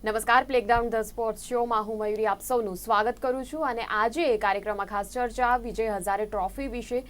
નમસ્કાર playground the sports શોમાં હું મયુરી આપ સૌનું સ્વાગત કરું છું અને આજે કાર્યક્રમમાં ખાસ ચર્ચા વિજય હજારે ટ્રોફી વિશે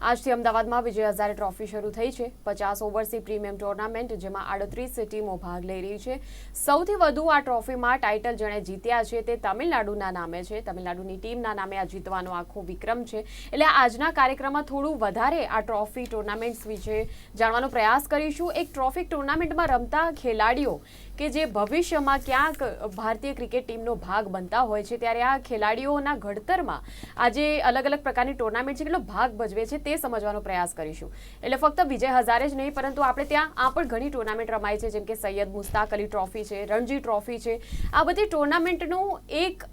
આજથી અમદાવાદમાં વિજય હજારે ટ્રોફી શરૂ થઈ છે. પચાસ ઓવર્સની પ્રીમિયમ ટુર્નામેન્ટ, જેમાં આડત્રીસ ટીમો ભાગ લઈ રહી છે. સૌથી વધુ આ ટ્રોફીમાં ટાઇટલ જેણે જીત્યા છે તે તમિલનાડુના નામે છે. તમિલનાડુની ટીમના નામે આ જીતવાનો આખો વિક્રમ છે. એટલે આજના કાર્યક્રમમાં થોડું વધારે આ ટ્રોફી ટુર્નામેન્ટ્સ વિશે જાણવાનો પ્રયાસ કરીશું. એક ટ્રોફી ટુર્નામેન્ટમાં રમતા ખેલાડીઓ કે જે ભવિષ્યમાં ક્યાંક ભારતીય ક્રિકેટ ટીમનો ભાગ બનતા હોય છે, ત્યારે આ ખેલાડીઓના ઘડતરમાં આજે અલગ અલગ પ્રકારની ટુર્નામેન્ટ છે કેટલો ભાગ ભજવે છે. તે સમજવાનો પ્રયાસ કરીશું. એટલે ફક્ત વિજય હજારે જ નહીં, પરંતુ આપણે ત્યાં આ પણ ઘણી ટુર્નામેન્ટ રમાય છે, જેમ કે સૈયદ મુસ્તાક અલી ટ્રોફી છે, રણજી ટ્રોફી છે. આ બધી ટુર્નામેન્ટનું એક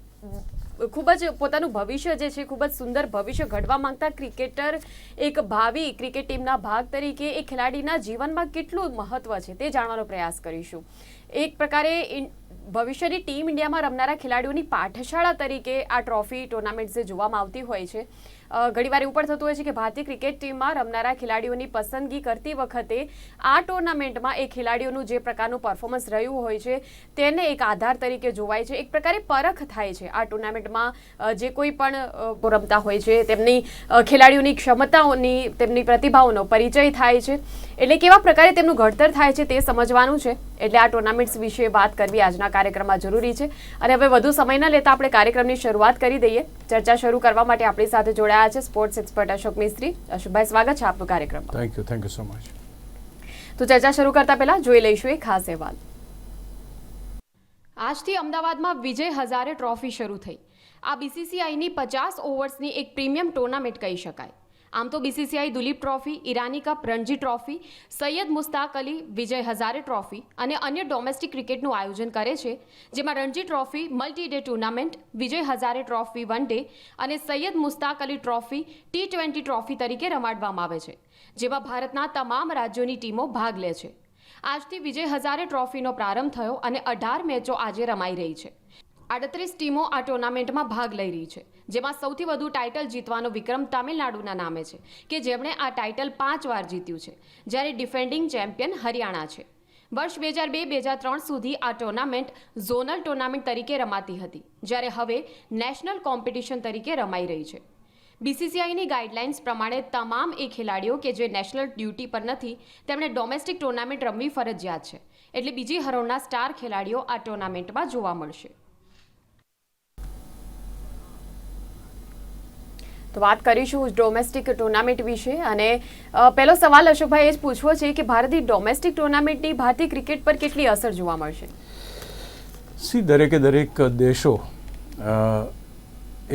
ખૂબ જ પોતાનું ભવિષ્ય જે છે, ખૂબ જ સુંદર ભવિષ્ય ઘડવા માંગતા ક્રિકેટર, એક ભાવિ ક્રિકેટ ટીમના ભાગ તરીકે એ ખેલાડીના જીવનમાં કેટલું મહત્વ છે તે જાણવાનો પ્રયાસ કરીશું. એક પ્રકારે ભવિષ્યની ટીમ ઇન્ડિયામાં રમનારા ખેલાડીઓની પાઠશાળા તરીકે આ ટ્રોફી ટુર્નામેન્ટ જે જોવામાં આવતી હોય છે. ઘણીવાર એવું પણ થતું હોય છે કે ભારતીય ક્રિકેટ ટીમમાં રમનારા ખેલાડીઓની પસંદગી કરતી વખતે આ ટુર્નામેન્ટમાં એ ખેલાડીઓનું જે પ્રકારનું પરફોર્મન્સ રહ્યું હોય છે, તેને એક આધાર તરીકે જોવાય છે. એક પ્રકારે પરખ થાય છે આ ટુર્નામેન્ટમાં જે કોઈ પણ રમતા હોય છે, તેમની ખેલાડીઓની ક્ષમતાઓની, તેમની પ્રતિભાઓનો પરિચય થાય છે. એટલે કેવા પ્રકારે તેમનું ઘડતર થાય છે તે સમજવાનું છે. એટલે આ ટુર્નામેન્ટ્સ વિશે વાત કરવી આજના કાર્યક્રમમાં જરૂરી છે. અને હવે વધુ સમય ન લેતા આપણે કાર્યક્રમની શરૂઆત કરી દઈએ. ચર્ચા શરૂ કરવા માટે આપણી સાથે જોડાયા છે સ્પોર્ટ્સ એક્સપર્ટ અશોક મિસ્ત્રી. અશોકભાઈ સ્વાગત છે આપનું કાર્યક્રમમાં. Thank you thank you so much તો ચર્ચા શરૂ કરતા પહેલા જોઈ લઈશું એક ખાસ અહેવાલ. આજથી અમદાવાદમાં વિજય હજારે ટ્રોફી શરૂ થઈ. આ બીસીસીઆઈની પચાસ ઓવર્સની એક પ્રીમિયમ ટુર્નામેન્ટ કહી શકાય. આમ તો BCCI Duleep trophy, Irani cup Ranji trophy, Syed Mushtaq Ali, Vijay Hazare trophy અને અન્ય ડોમેસ્ટિક ક્રિકેટનું આયોજન કરે છે, જેમાં Ranji trophy multi day tournament Vijay Hazare trophy one day અને Syed Mushtaq Ali trophy T twenty trophy તરીકે રમાડવામાં આવે છે, જેમાં ભારતના તમામ રાજ્યોની ટીમો ભાગ લે છે. આજથી વિજય હઝારે ટ્રોફીનો પ્રારંભ થયો અને અઢાર મેચો આજે રમાઈ રહી છે. આડત્રીસ ટીમો આ ટુર્નામેન્ટમાં ભાગ લઈ રહી છે, જેમાં સૌથી વધુ ટાઇટલ જીતવાનો વિક્રમ તામિલનાડુના નામે છે, કે જેમણે આ ટાઇટલ પાંચ વાર જીત્યું છે, જ્યારે ડિફેન્ડિંગ ચેમ્પિયન હરિયાણા છે. વર્ષ બે હજાર બે બે હજાર ત્રણ સુધી આ ટુર્નામેન્ટ ઝોનલ ટુર્નામેન્ટ તરીકે રમાતી હતી, જ્યારે હવે નેશનલ કોમ્પિટિશન તરીકે રમાઈ રહી છે. બીસીસીઆઈની ગાઈડલાઇન્સ પ્રમાણે તમામ એ ખેલાડીઓ કે જે નેશનલ ડ્યુટી પર નથી, તેમણે ડોમેસ્ટિક ટુર્નામેન્ટ રમવી ફરજિયાત છે, એટલે બીજી હરોળના સ્ટાર ખેલાડીઓ આ ટુર્નામેન્ટમાં જોવા મળશે. તો વાત કરીશું ડોમેસ્ટિક ટુર્નામેન્ટ વિશે. અને પહેલો સવાલ અશોકભાઈ એ જ પૂછવો છે કે ભારતીય ડોમેસ્ટિક ટુર્નામેન્ટની ભારતીય ક્રિકેટ પર કેટલી અસર જોવા મળશે? સી, દરેકે દરેક દેશો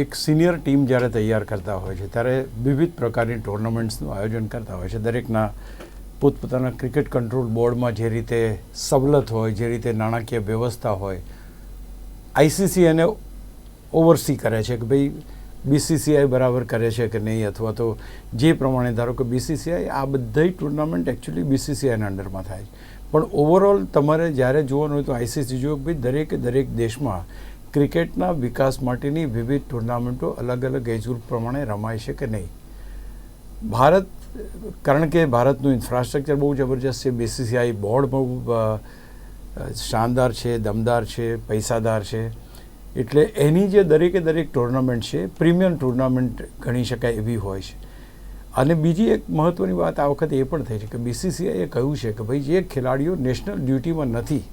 એક સિનિયર ટીમ જ્યારે તૈયાર કરતા હોય છે, ત્યારે વિવિધ પ્રકારની ટુર્નામેન્ટ્સનું આયોજન કરતા હોય છે. દરેકના પોતપોતાના ક્રિકેટ કંટ્રોલ બોર્ડમાં જે રીતે સવલત હોય, જે રીતે નાણાકીય વ્યવસ્થા હોય આઈસીસી એને ઓવરસી કરે છે કે ભાઈ બીસીસીઆઈ બરાબર કરે છે કે નહીં? અથવા તો જે પ્રમાણે ધારો કે બીસીસીઆઈ, આ બધી ટુર્નામેન્ટ એકચ્યુઅલી બીસીસીઆઈના અંડરમાં થાય છે. પણ ઓવરઓલ તમારે જ્યારે જોવાનું હોય તો આઈસીસી જુઓ કે દરેકે દરેક દેશમાં ક્રિકેટના વિકાસ માટેની વિવિધ ટુર્નામેન્ટો અલગ અલગ એજ ગ્રુપ પ્રમાણે રમાય છે કે નહીં? ભારત, કારણ કે ભારતનું ઇન્ફ્રાસ્ટ્રક્ચર બહુ જબરજસ્ત છે, બીસીસીઆઈ બોર્ડ બહુ શાનદાર છે, દમદાર છે, પૈસાદાર છે. એટલે એની જે દરેકે દરેક ટુર્નામેન્ટ છે પ્રીમિયમ ટુર્નામેન્ટ ગણી શકાય એવી હોય છે. અને બીજી એક મહત્ત્વની વાત આ વખતે એ પણ થઈ છે કે બીસીસીઆઈએ કહ્યું છે કે ભાઈ જે ખેલાડીઓ નેશનલ ડ્યુટીમાં નથી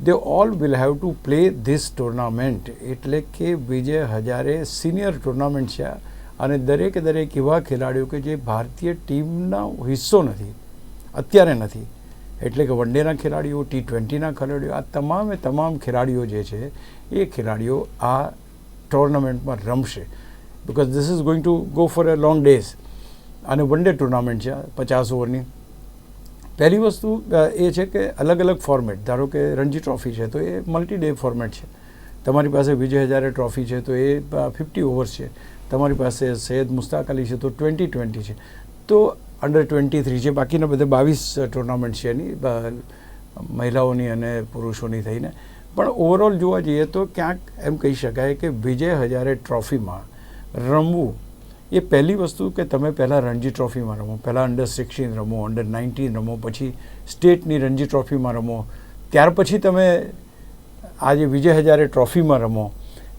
they all will have to play this tournament એટલે કે વિજય હજારે સિનિયર ટુર્નામેન્ટ છે અને દરેકે દરેક એવા ખેલાડીઓ કે જે ભારતીય ટીમનો હિસ્સો નથી, અત્યારે નથી. એટલે કે વન ડેના ખેલાડીઓ ટી ટ્વેન્ટીના ખેલાડીઓ, આ તમામે તમામ ખેલાડીઓ જે છે, એ ખેલાડીઓ આ ટુર્નામેન્ટમાં રમશે. Because this is going to go for a long days અને વન ડે ટુર્નામેન્ટ છે પચાસ ઓવરની. પહેલી વસ્તુ એ છે કે અલગ અલગ ફોર્મેટ, ધારો કે રણજી ટ્રોફી છે, તો એ મલ્ટી ડે ફોર્મેટ છે. તમારી પાસે વિજય હજારે ટ્રોફી છે, તો એ ફિફ્ટી ઓવર્સ છે. તમારી પાસે સૈયદ મુસ્તાક અલી છે, તો ટ્વેન્ટી ટ્વેન્ટી છે. તો અંડર ટ્વેન્ટી થ્રી છે બાકીના બધા બાવીસ ટુર્નામેન્ટ છે એની મહિલાઓની અને પુરુષોની થઈને. પણ ઓવરઓલ જોવા જઈએ તો ક્યાંક એમ કહી શકાય કે વિજય હજારે ટ્રોફીમાં રમવું એ પહેલી વસ્તુ કે તમે પહેલાં રણજી ટ્રોફીમાં રમો, પહેલાં અંડર સિક્સટીન રમો અંડર નાઇન્ટીન રમો, પછી સ્ટેટની રણજી ટ્રોફીમાં રમો. ત્યાર પછી તમે આજે વિજય હજારે ટ્રોફીમાં રમો,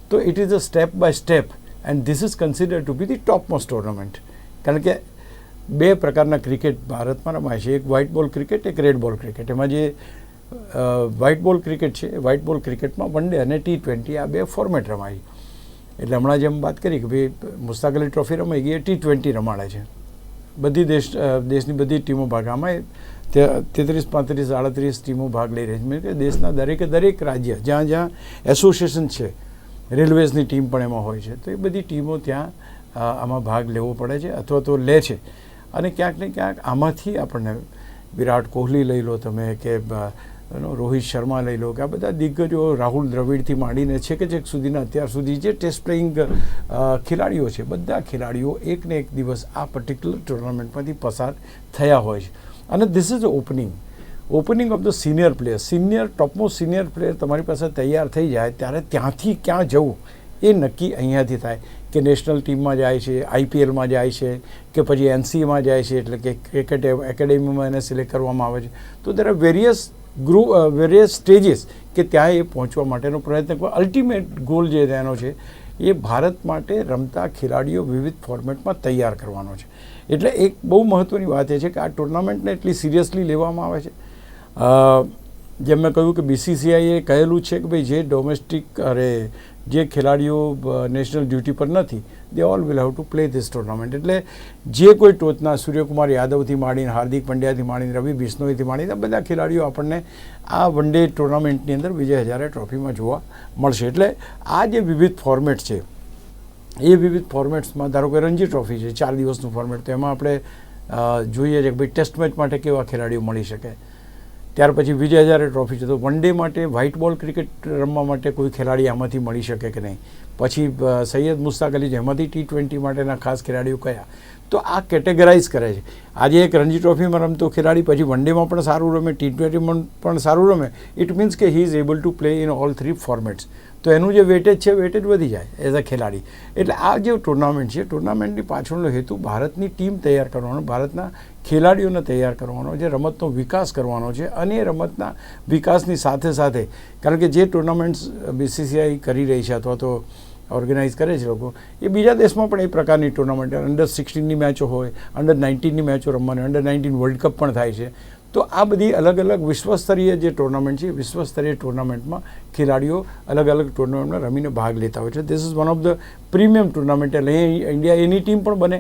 તો it is a step by step and this is consider to be the top most tournament કારણ કે બે પ્રકારના ક્રિકેટ ભારતમાં રમાય છે. એક વ્હાઇટ બોલ ક્રિકેટ એક રેડ બોલ ક્રિકેટ એમાં જે વ્હાઇટ બોલ ક્રિકેટ છે વ્હાઇટ બોલ ક્રિકેટમાં વન ડે અને ટી ટ્વેન્ટી આ બે ફોર્મેટ રમાય. એટલે હમણાં જેમ વાત કરી કે ભાઈ, મુસ્તાક અલી ટ્રોફી રમાઈ ગઈ, એ ટી ટ્વેન્ટી રમાડે છે. બધી દેશ દેશની બધી ટીમો ભાગ. આમાં તેત્રીસ, પાંત્રીસ, આડત્રીસ ટીમો ભાગ લઈ રહી છે. કે દેશના દરેકે દરેક રાજ્ય, જ્યાં જ્યાં એસોસિએશન છે, રેલવેઝની ટીમ પણ એમાં હોય છે. તો એ બધી ટીમો ત્યાં આમાં ભાગ લેવો પડે છે અથવા તો લે છે. અને ક્યાંક ને ક્યાંક આમાંથી આપણને વિરાટ કોહલી લઈ લો તમે કે રોહિત શર્મા લઈ લો કે આ બધા દિગ્ગજો રાહુલ દ્રવિડથી માંડીને છે કે છેક સુધીના અત્યાર સુધી જે ટેસ્ટ પ્લેઇંગ ખેલાડીઓ છે, બધા ખેલાડીઓ એક ને એક દિવસ આ પર્ટિક્યુલર ટુર્નામેન્ટમાંથી પસાર થયા હોય છે. અને this is opening opening of the senior player senior topmost senior player તમારી પાસે તૈયાર થઈ જાય, ત્યારે ત્યાંથી ક્યાં જવું એ નક્કી અહીંયાથી થાય. કે નેશનલ ટીમમાં જાય છે, આઈપીએલમાં જાય છે, કે પછી એનસીએમાં જાય છે, એટલે કે ક્રિકેટ એકેડેમીમાં એને સિલેક્ટ કરવામાં આવે છે. તો દેર આર વેરિયસ ગ્રુ વેરિયસ સ્ટેજીસ કે ત્યાં એ પહોંચવા માટેનો પ્રયત્ન અલ્ટિમેટ ગોલ જે એનો છે, એ ભારત માટે રમતા ખેલાડીઓ વિવિધ ફોર્મેટમાં તૈયાર કરવાનો છે. એટલે એક બહુ મહત્ત્વની વાત એ છે કે આ ટુર્નામેન્ટને એટલી સિરિયસલી લેવામાં આવે છે. જેમ મેં કહ્યું કે બીસીસીઆઈએ કહેલું છે કે ભાઈ જે ડોમેસ્ટિક અરે જે ખેલાડીઓ નેશનલ ડ્યુટી પર નથી they all will have to play this tournament એટલે જે કોઈ ટોચના સૂર્યકુમાર યાદવથી માંડીને, હાર્દિક પંડ્યાથી માંડીને, રવિ બિશ્નોઈથી માંડીને બધા ખેલાડીઓ આપણને આ વન ડે ટુર્નામેન્ટની અંદર વિજય હજારે ટ્રોફીમાં જોવા મળશે. એટલે આ જે વિવિધ ફોર્મેટ છે, એ વિવિધ ફોર્મેટ્સમાં ધારો કે રણજી ટ્રોફી છે, ચાર દિવસનું ફોર્મેટ તો એમાં આપણે જોઈએ છે કે ભાઈ ટેસ્ટ મેચ માટે કેવા ખેલાડીઓ મળી શકે. ત્યાર પછી વિજય હજારે ટ્રોફી છે તો વન ડે માટે વ્હાઇટ બોલ ક્રિકેટ રમવા માટે કોઈ ખેલાડી આમાંથી મળી શકે કે નહીં? પછી સૈયદ મુસ્તાક અલી જેમાંથી ટી ટ્વેન્ટી માટેના ખાસ ખેલાડીઓ કયા? તો આ કેટેગરાઇઝ કરે છે. આજે એક રણજી ટ્રોફીમાં રમતો ખેલાડી, પછી વન ડેમાં પણ સારું રમે, ટી ટ્વેન્ટીમાં પણ સારું રમે. ઇટ મીન્સ કે he is able to play in all three formats તો એનું જે વેટેજ છે વેટેજ વધી જાય એઝ અ ખેલાડી. એટલે આ જે ટુર્નામેન્ટ છે ટુર્નામેન્ટની પાછળનો હેતુ ભારતની ટીમ તૈયાર કરવાનો, ભારતના ખેલાડીઓને તૈયાર કરવાનો છે, રમતનો વિકાસ કરવાનો છે અને એ રમતના વિકાસની સાથે સાથે, કારણ કે જે ટુર્નામેન્ટ્સ બીસીસીઆઈ કરી રહી છે અથવા તો ઓર્ગેનાઇઝ કરે છે લોકો, એ બીજા દેશમાં પણ એ પ્રકારની ટુર્નામેન્ટ અંડર સિક્સટીનની મેચો હોય અંડર નાઇન્ટીનની મેચો રમવાની અંડર નાઇન્ટીન વર્લ્ડ કપ પણ થાય છે. તો આ બધી અલગ અલગ વિશ્વસ્તરીય જે ટુર્નામેન્ટ છે વિશ્વસ્તરીય ટુર્નામેન્ટમાં ખેલાડીઓ અલગ અલગ ટુર્નામેન્ટમાં રમીને ભાગ લેતા હોય છે. This is one of the premium tournament એટલે અહીંયા ઇન્ડિયા એની ટીમ પણ બને,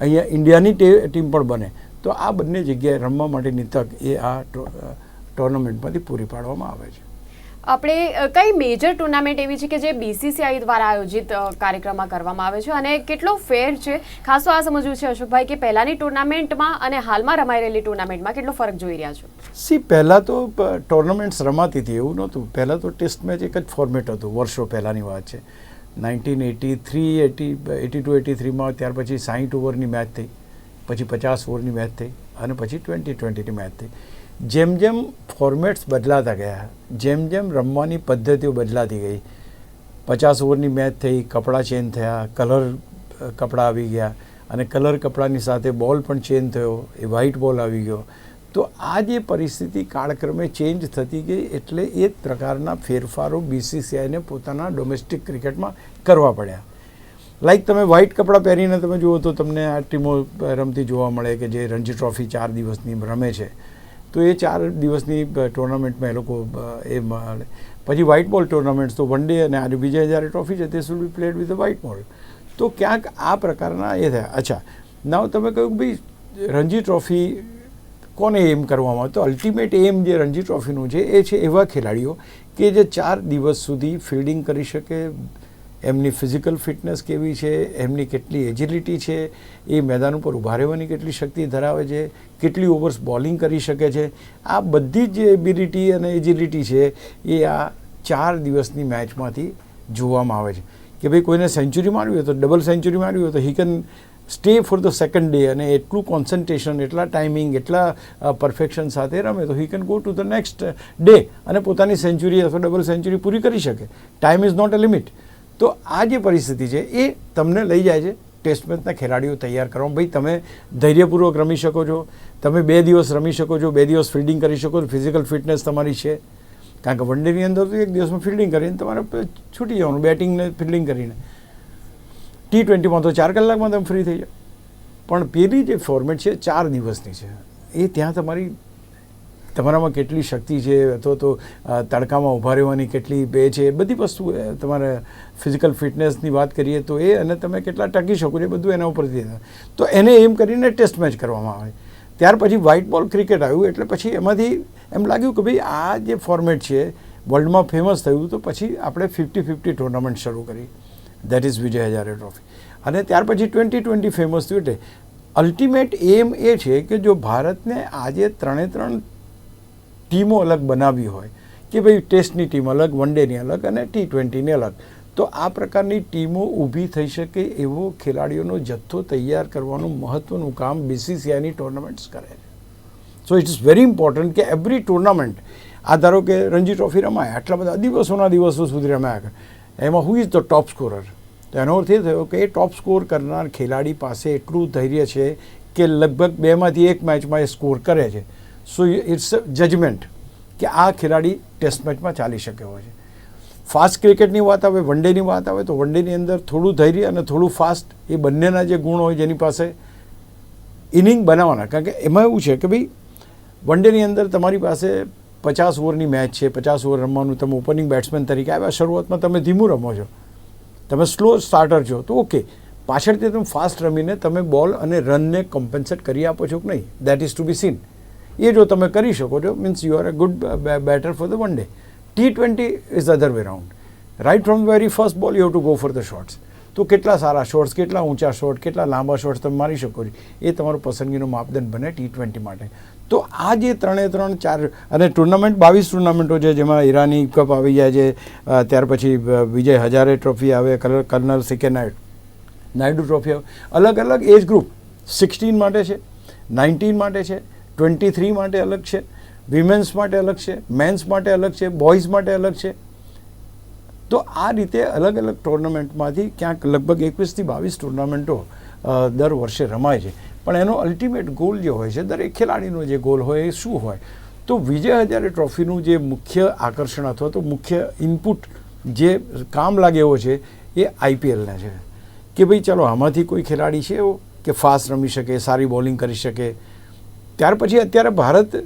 અહીંયા ઇન્ડિયાની ટીમ પણ બને. તો આ બંને જગ્યાએ રમવા માટેની તક એ આ ટુર્નામેન્ટમાંથી પૂરી પાડવામાં આવે છે. આપણે કઈ મેજર ટુર્નામેન્ટ એવી છે કે જે બીસીસીઆઈ દ્વારા આયોજિત કાર્યક્રમમાં કરવામાં આવે છે? અને કેટલો ફેર છે? ખાસ તો આ સમજવું છે અશોકભાઈ કે પહેલાની ટુર્નામેન્ટમાં અને હાલમાં રમાઈ રહેલી ટુર્નામેન્ટમાં કેટલો ફરક જોઈ રહ્યા છો? સી પહેલાં તો ટુર્નામેન્ટ્સ રમાતી હતી એવું નહોતું. પહેલાં તો ટેસ્ટ મેચ એક જ ફોર્મેટ હતું વર્ષો પહેલાંની વાત છે. Nineteen eighty three eighty eighty two eighty થ્રીમાં ત્યાર પછી સાહીઠ ઓવરની મેચ થઈ. પછી પચાસ ઓવરની મેચ થઈ અને પછી ટ્વેન્ટી ટ્વેન્ટીની મેચ થઈ. જેમ જેમ ફોર્મેટ્સ બદલાતા ગયા, જેમ જેમ રમવાની પદ્ધતિઓ બદલાતી ગઈ, પચાસ ઓવરની મેચ થઈ, કપડાં ચેન્જ થયા કલર કપડાં આવી ગયા અને કલર કપડાની સાથે બોલ પણ ચેન્જ થયો, એ વ્હાઇટ બોલ આવી ગયો. તો આ જે પરિસ્થિતિ કાળક્રમે ચેન્જ થતી ગઈ એટલે એ પ્રકારના ફેરફારો બીસીસીઆઈને પોતાના ડોમેસ્ટિક ક્રિકેટમાં કરવા પડ્યા. લાઈક તમે વ્હાઇટ કપડાં પહેરીને તમે જુઓ તો તમને આ ટીમો રમતી જોવા મળે કે જે રણજી ટ્રોફી ચાર દિવસની રમે છે. તો એ ચાર દિવસની ટુર્નામેન્ટમાં એ લોકો એ મળે. પછી વ્હાઇટ બોલ ટુર્નામેન્ટ્સ તો વન ડે અને આજે બીજા હજારે ટ્રોફી છે તે should be played with white ball તો ક્યાંક આ પ્રકારના એ થયા. અચ્છા નાવ તમે કહ્યું ભાઈ રણજી ટ્રોફી કોને એમ કરવામાં આવે? તો અલ્ટિમેટ એમ જે રણજી ટ્રોફીનું છે એ છે એવા ખેલાડીઓ કે જે ચાર દિવસ સુધી ફિલ્ડિંગ કરી શકે એમની ફિઝિકલ ફિટનેસ કેવી છે, એમની કેટલી એજિલિટી છે, એ મેદાન ઉપર ઊભા રહેવાની કેટલી શક્તિ ધરાવે છે, કેટલી ઓવર્સ બોલિંગ કરી શકે છે, આ બધી જ એબિલિટી અને એજિલિટી છે એ આ ચાર દિવસની મેચમાંથી જોવામાં આવે છે. કે ભાઈ કોઈને સેન્ચુરી મારવી હોય તો ડબલ સેન્ચુરી મારવી હોય તો he can stay for the second day અને એટલું કોન્સન્ટ્રેશન, એટલા ટાઈમિંગ, એટલા પરફેક્શન સાથે રમે તો he can go to the next day અને પોતાની સેન્ચુરી અથવા ડબલ સેન્ચુરી પૂરી કરી શકે. Time is not a limit. તો આ જે પરિસ્થિતિ છે, એ તમને લઈ જાય છે. ટેસ્ટ મેચના ખેલાડીઓ તૈયાર કરવા. ભાઈ, તમે ધૈર્યપૂર્વક રમી શકો છો. તમે બે દિવસ રમી શકો છો, બે દિવસ ફિલ્ડિંગ કરી શકો છો. ફિઝિકલ ફિટનેસ તમારી છે. કારણ કે વન ડેની અંદર તો એક દિવસમાં ફિલ્ડિંગ કરીને તમારે છૂટી જવાનું બેટિંગને ફિલ્ડિંગ કરીને. ટી ટ્વેન્ટીમાં તો ચાર કલાકમાં તમે ફ્રી થઈ જાઓ. પણ પેલી જે ફોર્મેટ છે, ચાર દિવસની છે, એ ત્યાં તમારી તમારામાં કેટલી શક્તિ છે? અથવા તો તડકામાં ઊભા રહેવાની કેટલી બે છે? એ બધી વસ્તુ તમારે ફિઝિકલ ફિટનેસની વાત કરીએ તો એ અને તમે કેટલા ટકી શકો એ બધું એના ઉપરથી. તો એને એમ કરીને ટેસ્ટ મેચ કરવામાં આવે. ત્યાર પછી વ્હાઇટ બોલ ક્રિકેટ આવ્યું, એટલે પછી એમાંથી એમ લાગ્યું કે ભાઈ આ જે ફોર્મેટ છે વર્લ્ડમાં ફેમસ થયું, તો પછી આપણે ફિફ્ટી ફિફ્ટી ટુર્નામેન્ટ શરૂ કરી. That is Vijay Hazare trophy અને ત્યાર પછી ટ્વેન્ટી ટ્વેન્ટી ફેમસ થયું એટલે અલ્ટિમેટ એમ એ છે કે જો ભારતને આજે ત્રણે ત્રણ ટીમો અલગ બનાવી હોય કે ભાઈ ટેસ્ટની ટીમ અલગ વન ડેની અલગ અને ટી ટ્વેન્ટીની અલગ. તો આ પ્રકારની ટીમો ઊભી થઈ શકે એવો ખેલાડીઓનો જથ્થો તૈયાર કરવાનું મહત્ત્વનું કામ બીસીસીઆઈની ટુર્નામેન્ટ્સ કરે છે. So it is very important કે એવરી ટુર્નામેન્ટ આ ધારો કે રણજી ટ્રોફી રમાય, આટલા બધા દિવસોના દિવસો સુધી રમાયા એમાં who is the top scorer તો એનો અર્થ એ થયો કે એ ટોપ સ્કોર કરનાર ખેલાડી પાસે એટલું ધૈર્ય છે કે લગભગ બેમાંથી એક મેચમાં એ સ્કોર કરે છે. સો ઇટ્સ જજમેન્ટ કે આ ખેલાડી ટેસ્ટ મેચમાં ચાલી શકે હોય છે. ફાસ્ટ ક્રિકેટની વાત આવે વન ડેની વાત આવે, તો વન ડેની અંદર થોડું ધૈર્ય અને થોડું ફાસ્ટ એ બંનેના જે ગુણ હોય જેની પાસે ઇનિંગ બનાવવાના. કારણ કે એમાં એવું છે કે ભાઈ વન ડેની અંદર તમારી પાસે પચાસ ઓવરની મેચ છે, પચાસ ઓવર રમવાનું, તમે ઓપનિંગ બેટ્સમેન તરીકે આવ્યા, શરૂઆતમાં તમે ધીમું રમો છો. તમે સ્લો સ્ટાર્ટર છો, તો ઓકે પાછળથી તમે ફાસ્ટ રમીને તમે બોલ અને રનને કોમ્પન્સેટ કરી આપો છો કે નહીં? That is to be seen એ જો તમે કરી શકો છો means you are a good batter for the one day T twenty is other way round right from very first ball you have to go for the shots તો કેટલા સારા shorts કેટલા ઊંચા short કેટલા લાંબા શોર્ટ્સ તમે મારી શકો છો, એ તમારું પસંદગીનો માપદંડ બને ટી ટ્વેન્ટી માટે. તો આ જે ત્રણે ત્રણ ચાર, અને ટુર્નામેન્ટ બાવીસ ટુર્નામેન્ટો છે, જેમાં ઈરાની કપ આવી જાય છે ત્યાર પછી વિજય હજારે ટ્રોફી આવે કલર કર્નલ સિકે નાયડ, નાયડુ ટ્રોફી આવે. અલગ અલગ એજ ગ્રુપ સિક્સટીન માટે છે નાઇન્ટીન માટે છે ટ્વેન્ટી થ્રી માટે અલગ છે, વિમેન્સ માટે અલગ છે, મેન્સ માટે અલગ છે, બોયઝ માટે અલગ છે. તો આ રીતે અલગ અલગ ટુર્નામેન્ટમાંથી ક્યાંક લગભગ એકવીસથી બાવીસ ટુર્નામેન્ટો દર વર્ષે રમાય છે. પણ એનો અલ્ટિમેટ ગોલ જે હોય છે, દરેક ખેલાડીનો જે ગોલ હોય એ શું હોય? તો વિજય હજારે ટ્રોફીનું જે મુખ્ય આકર્ષણ અથવા તો મુખ્ય ઇનપુટ જે કામ લાગે એવો છે, એ આઈપીએલના છે. કે ભાઈ ચાલો આમાંથી કોઈ ખેલાડી છે એવો? કે ફાસ્ટ રમી શકે, સારી બોલિંગ કરી શકે? ત્યાર પછી અત્યારે ભારત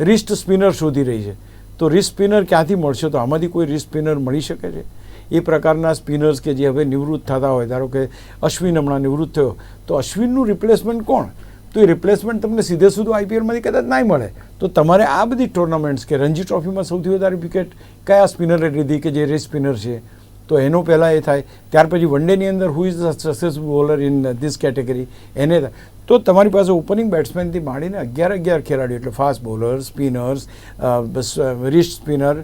રિસ્ટ સ્પિનર શોધી રહી છે. તો રિસ્ટ સ્પિનર ક્યાંથી મળશે? તો આમાંથી કોઈ રિસ્ટ સ્પિનર મળી શકે છે? એ પ્રકારના સ્પિનર્સ કે જે હવે નિવૃત્ત થતા હોય, ધારો કે અશ્વિન હમણાં નિવૃત્ત થયો, તો અશ્વિનનું રિપ્લેસમેન્ટ કોણ? તો એ રિપ્લેસમેન્ટ તમને સીધે સીધું આઈપીએલમાંથી કદાચ નહીં મળે. તો તમારે આ બધી ટુર્નામેન્ટ્સ કે રણજી ટ્રોફીમાં સૌથી વધારે વિકેટ કયા સ્પિનરે લીધી કે જે રેસ સ્પિનર છે? તો એનો પહેલાં એ થાય. ત્યાર પછી વન ડેની અંદર who is the successful bowler in this category એને તો તમારી પાસે ઓપનિંગ બેટ્સમેનથી માંડીને અગિયાર અગિયાર ખેલાડીઓ, એટલે fast bowler spinners wrist spinner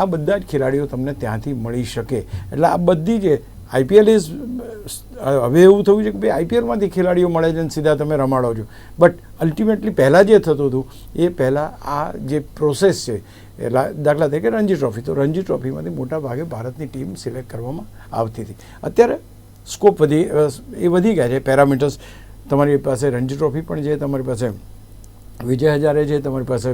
આ બધા જ ખેલાડીઓ તમને ત્યાંથી મળી શકે. એટલે આ બધી જે આઈપીએલ ઇઝ હવે એવું થયું છે કે ભાઈ આઈપીએલમાંથી ખેલાડીઓ મળે છે અને સીધા તમે રમાડો છો. બટ અલ્ટિમેટલી પહેલાં જે થતું હતું, એ પહેલાં આ જે પ્રોસેસ છે દાખલા તરીકે રણજી ટ્રોફી તો રણજી ટ્રોફીમાંથી મોટા ભાગે ભારતની ટીમ સિલેક્ટ કરવામાં આવતી હતી. અત્યારે સ્કોપ વધી એ વધી ગયા છે પેરામીટર્સ તમારી પાસે રણજી ટ્રોફી પણ છે, તમારી પાસે વિજય હજારે છે, તમારી પાસે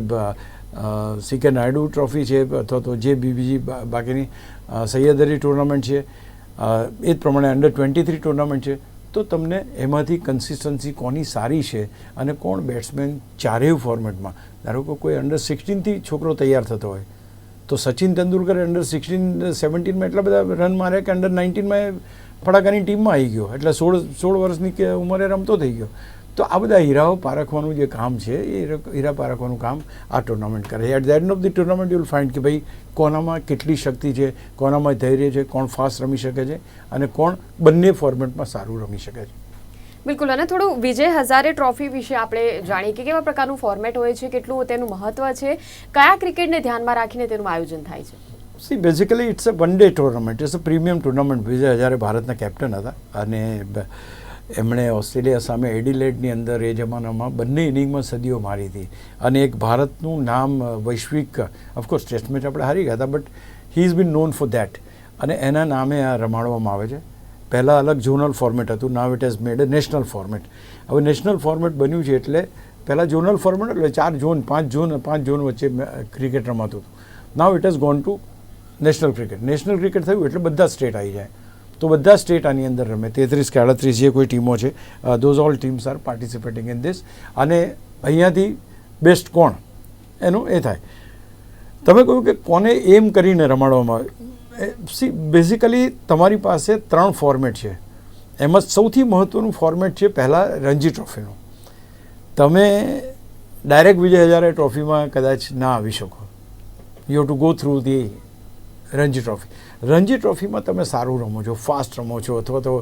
સી કે નાયડુ ટ્રોફી છે, અથવા તો જે બીબીજી બાકીની સૈયદ અલી ટુર્નામેન્ટ છે. એ જ પ્રમાણે અંડર ટ્વેન્ટી થ્રી ટુર્નામેન્ટ છે. તો તમને એમાંથી કન્સિસ્ટન્સી કોની સારી છે અને કોણ બેટ્સમેન ચારેય ફોર્મેટમાં ધારો કે કોઈ અંડર સિક્સટીનથી છોકરો તૈયાર થતો હોય. તો સચિન તેંડુલકરે અંડર સિક્સટીન સેવન્ટીનમાં એટલા બધા રન માર્યા કે અંડર નાઇન્ટીનમાં ફટાકાની ટીમમાં આવી ગયો. એટલે સોળ સોળ વર્ષની કે ઉંમરે રમતો થઈ ગયો. તો આ બધા હીરાઓ પારખવાનું જે કામ છે એ હીરા- પારખવાનું કામ આ ટુર્નામેન્ટ કરે. છે at the end of the tournament you'll find કે ભાઈ કોનામાં કેટલી શક્તિ છે કોનામાં ધૈર્ય છે કોણ ફાસ્ટ રમી શકે છે અને કોણ બંને ફોર્મેટમાં સારું રમી શકે છે. બિલકુલ અને થોડું વિજય હજારે ટ્રોફી વિશે આપણે જાણીએ કે કેવા પ્રકારનું ફોર્મેટ હોય છે કેટલું તેનું મહત્વ છે કયા ક્રિકેટને ધ્યાનમાં રાખીને તેનું આયોજન થાય છે? See basically it's a one day tournament it's a premium tournament Vijay Hazare ભારતના કેપ્ટન હતા અને એમણે ઓસ્ટ્રેલિયા સામે એડિલેડની અંદર એ જમાનામાં બંને ઇનિંગમાં સદીઓ મારી હતી. અને એક ભારતનું નામ વૈશ્વિક ઓફકોર્સ ટેસ્ટ મેચ આપણે હારી ગયા હતા but he is been known for that અને એના નામે આ રમાડવામાં આવે છે. પહેલાં અલગ ઝોનલ ફોર્મેટ હતું now it has made a national format હવે નેશનલ ફોર્મેટ બન્યું છે એટલે પહેલાં ઝોનલ ફોર્મેટ એટલે ચાર ઝોન, પાંચ ઝોન પાંચ ઝોન વચ્ચે ક્રિકેટ રમાતું હતું. Now it has gone to national cricket national cricket થયું એટલે બધા સ્ટેટ આવી જાય. તો બધા સ્ટેટ આની અંદર રમે. તેત્રીસ કે અડત્રીસ જે કોઈ ટીમો છે those all teams are participating in this અને અહીંયાથી બેસ્ટ કોણ? એનું એ થાય. તમે કહ્યું કે કોને એમ કરીને રમાડવામાં આવે? સી બેઝિકલી તમારી પાસે ત્રણ ફોર્મેટ છે. એમાં સૌથી મહત્ત્વનું ફોર્મેટ છે પહેલાં રણજી ટ્રોફીનું તમે ડાયરેક્ટ વિજય હજારે ટ્રોફીમાં કદાચ ના આવી શકો. You to go through the Ranji trophy Ranji ટ્રોફીમાં તમે સારું રમો છો, ફાસ્ટ રમો છો, અથવા તો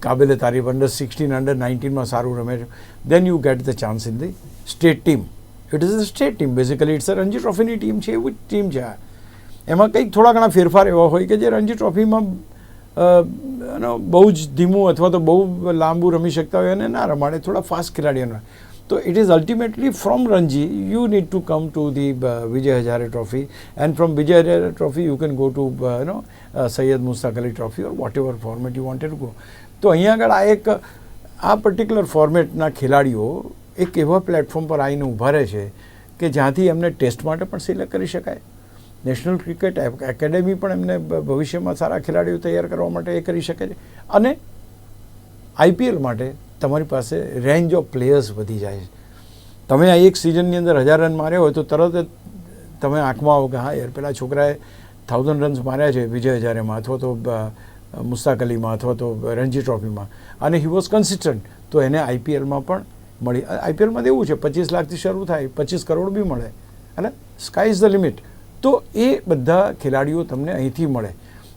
કાબિલ તારીફ અંડર સિક્સટીન અંડર નાઇન્ટીનમાં સારું રમે છો then you get the chance in the state team it is a state team basically it's a Ranji ટ્રોફીની team છે, એવી જ ટીમ છે આ. એમાં કંઈક થોડા ઘણા ફેરફાર એવા હોય કે જે રણજી ટ્રોફીમાં બહુ જ ધીમું અથવા તો બહુ લાંબુ રમી શકતા હોય અને ના રમાડે, થોડા ફાસ્ટ ખેલાડીઓને. તો it is ultimately from Ranji you need to come to the Vijay Hazare trophy and from Vijay Hazare trophy you can go to no Syed Mushtaq Ali trophy or whatever format you wanted go તો અહીંયા આગળ આ એક, આ particular ફોર્મેટના ખેલાડીઓ એક એવા platform પર આવીને ઊભા રહે છે કે જ્યાંથી એમને ટેસ્ટ માટે પણ સિલેક્ટ કરી શકાય. નેશનલ ક્રિકેટ એકેડેમી પણ એમને ભવિષ્યમાં સારા ખેલાડીઓ તૈયાર કરવા માટે એ કરી શકે છે. અને આઈપીએલ માટે તમારી પાસે રેન્જ ઓફ પ્લેયર્સ વધી જાય છે. તમે આ એક સિઝનની અંદર હજાર રન માર્યા હોય તો તરત જ તમે આંખમાં આવો કે હા યાર, પેલા છોકરાએ થાઉઝન્ડ રન્સ માર્યા છે વિજય હજારેમાં અથવા તો મુસ્તાક અલીમાં અથવા તો રણજી ટ્રોફીમાં. અને હી વોઝ કન્સિસ્ટન્ટ તો એને આઈપીએલમાં પણ મળી. આઈપીએલમાં તો એવું છે, પચીસ લાખથી શરૂ થાય, પચીસ કરોડ બી મળે. અને સ્કાય ઇઝ ધ લિમિટ તો એ બધા ખેલાડીઓ તમને અહીંથી મળે.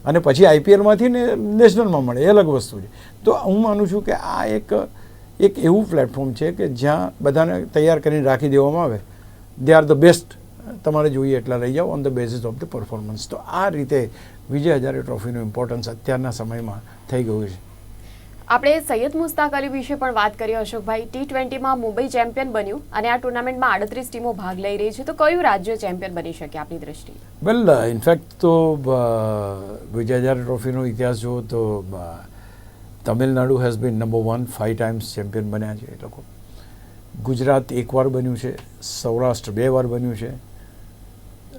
અને પછી આઈપીએલમાંથી ને નેશનલમાં મળે. એ અલગ વસ્તુ છે. તો હું માનું છું કે આ એક એક એવું પ્લેટફોર્મ છે કે જ્યાં બધાને તૈયાર કરીને રાખી દેવામાં આવે. દે આર ધ બેસ્ટ તમારે જોઈએ એટલા લઈ જાઓ on the basis of the performance તો આ રીતે વિજય હજારે ટ્રોફીનું ઇમ્પોર્ટન્સ અત્યારના સમયમાં થઈ ગયું છે. આપણે સૈયદ મુસ્તાક અલી વિશે પણ વાત કરી અશોકભાઈ. ટી ટ્વેન્ટીમાં મુંબઈ ચેમ્પિયન બન્યું અને આ ટુર્નામેન્ટમાં આડત્રીસ ટીમો ભાગ લઈ રહી છે. તો કયું રાજ્ય ચેમ્પિયન બની શકે આપની દ્રષ્ટિએ? વેલ ઇનફેક્ટ તો વિજય હજારે ટ્રોફીનો ઇતિહાસ જુઓ તો અ, Tamil Nadu has been number one five times champion બન્યા છે એ લોકો. ગુજરાત એક વાર બન્યું છે, સૌરાષ્ટ્ર બે વાર બન્યું છે,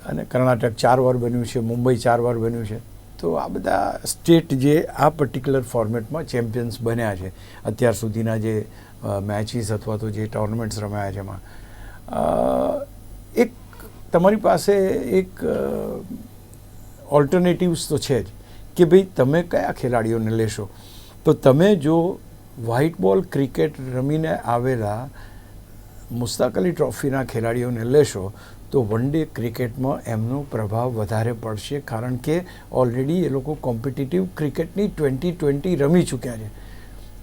અને કર્ણાટક ચાર વાર બન્યું છે, મુંબઈ ચાર વાર બન્યું છે. તો આ બધા સ્ટેટ જે આ પર્ટિક્યુલર ફોર્મેટમાં ચેમ્પિયન્સ બન્યા છે, અત્યાર સુધીના જે મેચીસ અથવા તો જે ટોર્નામેન્ટ્સ રમાયા છે એમાં. એક તમારી પાસે એક ઓલ્ટરનેટિવ્સ તો છે જ કે ભાઈ તમે કયા ખેલાડીઓને લેશો? તો તમે જો વ્હાઇટ બોલ ક્રિકેટ રમીને આવેલા મુસ્તાક અલી ટ્રોફીના ખેલાડીઓને લેશો, તો વન ડે ક્રિકેટમાં એમનો પ્રભાવ વધારે પડશે. કારણ કે ઓલરેડી એ લોકો કોમ્પિટિટિવ ક્રિકેટની ટ્વેન્ટી ટ્વેન્ટી રમી ચૂક્યા છે.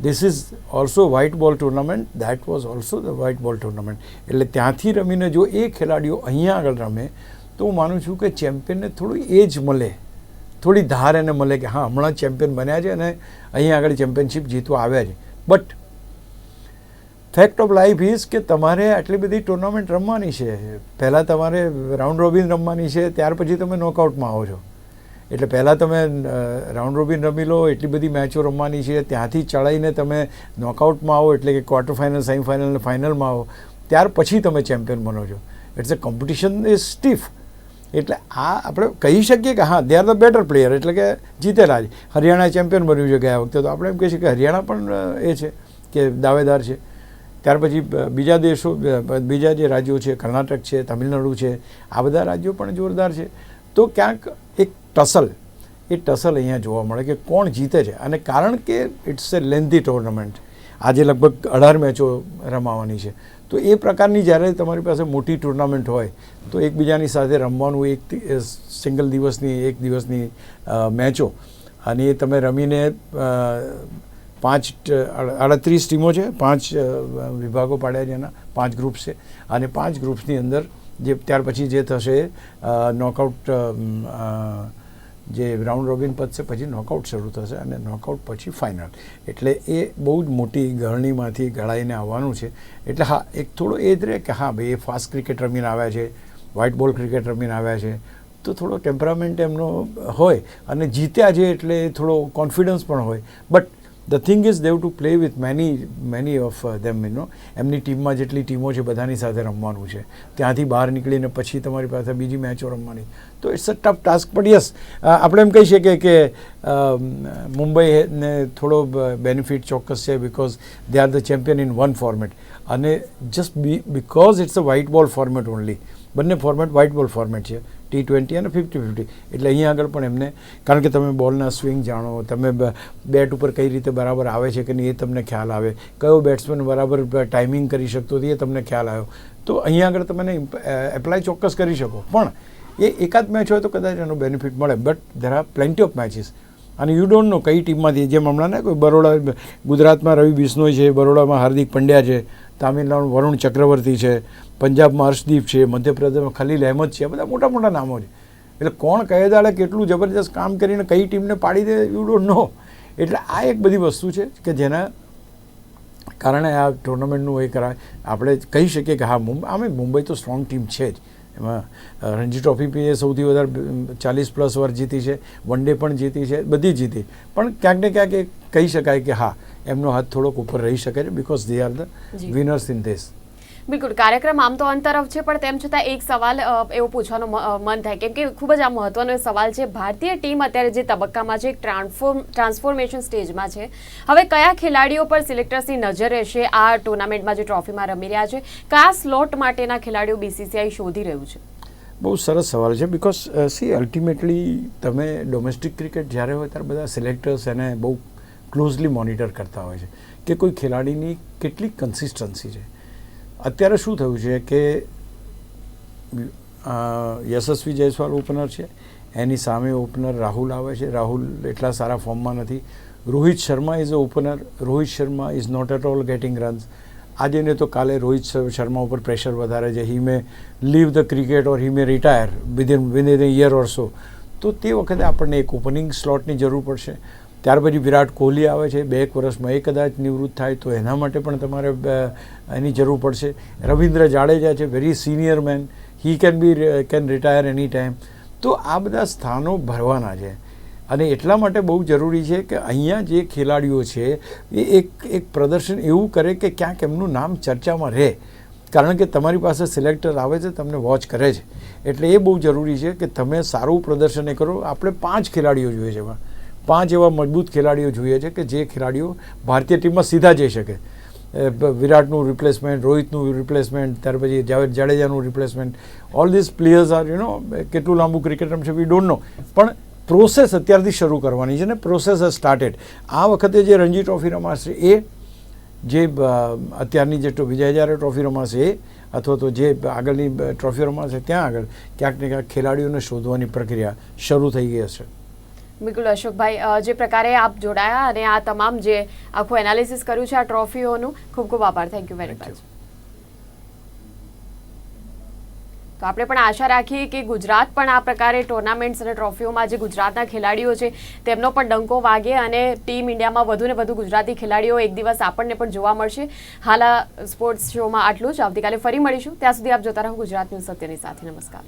This is also white ball tournament that was also the white ball tournament એટલે ત્યાંથી રમીને જો એ ખેલાડીઓ અહીંયા આગળ રમે, તો હું માનું છું કે ચેમ્પિયનને થોડું એજ મળે. થોડી ધાર એને મળે કે હા, હમણાં ચેમ્પિયન બન્યા છે અને અહીંયા આગળ ચેમ્પિયનશિપ જીતવા આવ્યા છે. But fact of life is કે તમારે આટલી બધી ટુર્નામેન્ટ રમવાની છે. પહેલાં તમારે રાઉન્ડ રોબિન રમવાની છે, ત્યાર પછી તમે નોકઆઉટમાં આવો છો. એટલે પહેલાં તમે રાઉન્ડ રોબિન રમી લો, એટલી બધી મેચો રમવાની છે, ત્યાંથી ચડાઈને તમે નોકઆઉટમાં આવો, એટલે કે ક્વાર્ટર ફાઇનલ સેમિફાઇનલ અને ફાઇનલમાં આવો, ત્યાર પછી તમે ચેમ્પિયન બનો છો. It's a competition is stiff એટલે આ આપણે કહી શકીએ કે હા દે ધ બેટર પ્લેયર એટલે કે જીતેલા જ હરિયાણા ચેમ્પિયન બન્યું છે ગયા વખતે, તો આપણે એમ કહી શકીએ કે હરિયાણા પણ એ છે કે દાવેદાર છે. ત્યાર પછી બીજા દેશો બીજા જે રાજ્યો છે, કર્ણાટક છે, તમિલનાડુ છે, આ બધા રાજ્યો પણ જોરદાર છે. તો ક્યાંક એક ટસલ, એ ટસલ અહીંયા જોવા મળે કે કોણ જીતે છે. અને કારણ કે ઇટ્સ એ લેન્ધી ટુર્નામેન્ટ આજે લગભગ અઢાર મેચો રમાવાની છે. તો એ પ્રકારની જ્યારે તમારી પાસે મોટી ટુર્નામેન્ટ હોય, તો એકબીજાની સાથે રમવાનું એક સિંગલ દિવસની, એક દિવસની મેચો. અને એ તમે રમીને પાંચ આડત્રીસ ટીમો છે, પાંચ વિભાગો પાડ્યા છે એના, પાંચ ગ્રુપ્સ છે. અને પાંચ ગ્રુપ્સની અંદર જે, ત્યાર પછી જે થશે નોકઆઉટ જે રાઉન્ડ રોબિન પતશે પછી નોકઆઉટ શરૂ થશે અને નોકઆઉટ પછી ફાઇનલ એટલે એ બહુ જ મોટી ગરણીમાંથી ગળાઈને આવવાનું છે. એટલે હા, એક થોડો એ જ રહે કે હા, ભાઈ, એ ફાસ્ટ ક્રિકેટ રમીને આવ્યા છે વ્હાઇટ બોલ ક્રિકેટ રમીને આવ્યા છે. તો થોડો ટેમ્પરામેન્ટ એમનો હોય અને જીત્યા છે એટલે થોડો કોન્ફિડન્સ પણ હોય. But the thing is they've to play with many many of them you know એમની ટીમમાં જેટલી ટીમો છે, બધાની સાથે રમવાનું છે. ત્યાંથી બહાર નીકળીને પછી તમારી પાસે બીજી મેચો રમવાની. તો it's a tough task but yes આપણે એમ કહી શકીએ કે મુંબઈ મુંબઈને થોડો બેનિફિટ ચોક્કસ છે because they are the champion in one format અને just be because it's a white ball format only બંને ફોર્મેટ વ્હાઇટ બોલ ફોર્મેટ છે. ટી ટ્વેન્ટી અને ફિફ્ટી ફિફ્ટી એટલે અહીંયા આગળ પણ એમને, કારણ કે તમે બોલના સ્વિંગ જાણો, તમે બેટ ઉપર કઈ રીતે બરાબર આવે છે કે નહીં એ તમને ખ્યાલ આવે. કયો બેટ્સમેન બરાબર ટાઈમિંગ કરી શકતો હતો એ તમને ખ્યાલ આવ્યો. તો અહીંયા આગળ તમે એપ્લાય ચોક્કસ કરી શકો. પણ એ એકાદ મેચ હોય તો કદાચ એનો બેનિફિટ મળે. But there are plenty of matches અને યુ ડોન્ટ નો કઈ ટીમમાંથી જેમ હમણાં ને કોઈ બરોડા, ગુજરાતમાં રવિ બિશ્નોઈ છે, બરોડામાં હાર્દિક પંડ્યા છે તામિલનાડુ વરુણ ચક્રવર્તી છે, પંજાબમાં હર્ષદીપ છે, મધ્યપ્રદેશમાં ખલીલ અહેમદ છે બધા મોટા મોટા નામો છે. એટલે કોણ કયે દાડે કેટલું જબરજસ્ત કામ કરીને કઈ ટીમને પાડી દે યુ ડોન્ટ નો એટલે આ એક બધી વસ્તુ છે કે જેના કારણે આ ટુર્નામેન્ટનું એ કરાય આપણે કહી શકીએ કે હા મુંબઈ આમે મુંબઈ તો સ્ટ્રોંગ ટીમ છે જ. એમાં રણજી ટ્રોફી બી એ સૌથી વધારે ચાલીસ પ્લસ વાર જીતી છે વન ડે પણ જીતી છે બધી જીતી. પણ ક્યાંક ને ક્યાંક એ કહી શકાય કે હા એમનો હાથ થોડોક ઉપર રહી શકે છે because they are the winners in this બિલકુલ, કાર્યક્રમ આમ તો અંતરફ છે, પણ તેમ છતાં એક સવાલ એવો પૂછવાનું મન થાય કેમ કે ખૂબ જ આ મહત્વનો સવાલ છે. ભારતીય ટીમ અત્યારે જે તબક્કામાં છે, એક ટ્રાન્સફોર્મ, ટ્રાન્સફોર્મેશન સ્ટેજમાં છે. હવે કયા ખેલાડીઓ પર સિલેક્ટર્સની નજર રહેશે? આ ટુર્નામેન્ટમાં જે ટ્રોફીમાં રમી રહ્યા છે, કયા સ્લોટ માટેના ખેલાડીઓ બીસીસીઆઈ શોધી રહ્યું છે? બહુ સરસ સવાલ છે બિકોઝ સી અલ્ટિમેટલી તમે ડોમેસ્ટિક ક્રિકેટ જ્યારે હોય ત્યારે બધા સિલેક્ટર્સ એને બહુ ક્લોઝલી મોનિટર કરતા હોય છે કે કોઈ ખેલાડીની કેટલી કન્સિસ્ટન્સી છે. અત્યારે શું થયું છે કે યશસ્વી જયસ્વાલ ઓપનર છે, એની સામે ઓપનર રાહુલ આવે છે. રાહુલ એટલા સારા ફોર્મમાં નથી. Rohit Sharma is a opener Rohit Sharma is not at all getting runs આજે ને તો કાલે રોહિત શર્મા ઉપર પ્રેશર વધારે છે. He may leave the cricket or he may retire within within year year or so તો તે વખતે આપણને એક ઓપનિંગ સ્લોટની જરૂર પડશે. ત્યાર પછી વિરાટ કોહલી આવે છે, બે એક વર્ષમાં એ કદાચ નિવૃત્ત થાય તો એના માટે પણ તમારે એની જરૂર પડશે. રવિન્દ્ર જાડેજા છે very senior man he can be can retire any time તો આ બધા સ્થાનો ભરવાના છે. અને એટલા માટે બહુ જરૂરી છે કે અહીંયા જે ખેલાડીઓ છે, એ એક એક પ્રદર્શન એવું કરે કે ક્યાંક એમનું નામ ચર્ચામાં રહે. કારણ કે તમારી પાસે સિલેક્ટર આવે છે, તમને વોચ કરે છે. એટલે એ બહુ જરૂરી છે કે તમે સારું પ્રદર્શન એ કરો. આપણે પાંચ ખેલાડીઓ જોઈએ છે એમાં. પાંચ એવા મજબૂત ખેલાડીઓ જોઈએ છે કે જે ખેલાડીઓ ભારતીય ટીમમાં સીધા જઈ શકે. વિરાટનું રિપ્લેસમેન્ટ રોહિતનું રિપ્લેસમેન્ટ ત્યાર પછી Javed જાડેજાનું replacement all this players are you know કેટલું લાંબુ ક્રિકેટ રમશે વી ડોન્ટ નો પણ પ્રોસેસ અત્યારથી શરૂ કરવાની છે ને પ્રોસેસ હેઝ સ્ટાર્ટેડ આ વખતે જે રણજી ટ્રોફી રમાશે એ, જે અત્યારની જે વિજય હજારે ટ્રોફી રમાશે એ, અથવા તો જે આગળની ટ્રોફી રમાશે ત્યાં આગળ, ક્યાંક ને ક્યાંક ખેલાડીઓને શોધવાની પ્રક્રિયા શરૂ થઈ ગઈ હશે. બિલકુલ અશોકભાઈ જે પ્રકારે આપ જોડાયા અને આ તમામ જે આખું એનાલિસિસ કર્યું છે આ ટ્રોફીઓનું ખૂબ ખૂબ આભાર. થેન્ક યુ વેરી મચ તો આપણે પણ આશા રાખીએ કે ગુજરાત પણ આ પ્રકારે ટુર્નામેન્ટ્સ અને ટ્રોફીઓમાં જે ગુજરાતના ખેલાડીઓ છે તેમનો પણ ડંકો વાગે અને ટીમ ઇન્ડિયામાં વધુ ને વધુ ગુજરાતી ખેલાડીઓ એક દિવસ આપણને પણ જોવા મળશે. હાલ સ્પોર્ટ્સ શોમાં આટલું જ. આવતીકાલે ફરી મળીશું. ત્યાં સુધી આપ જોતા રહો ગુજરાત ન્યૂઝ સત્યની સાથે. નમસ્કાર.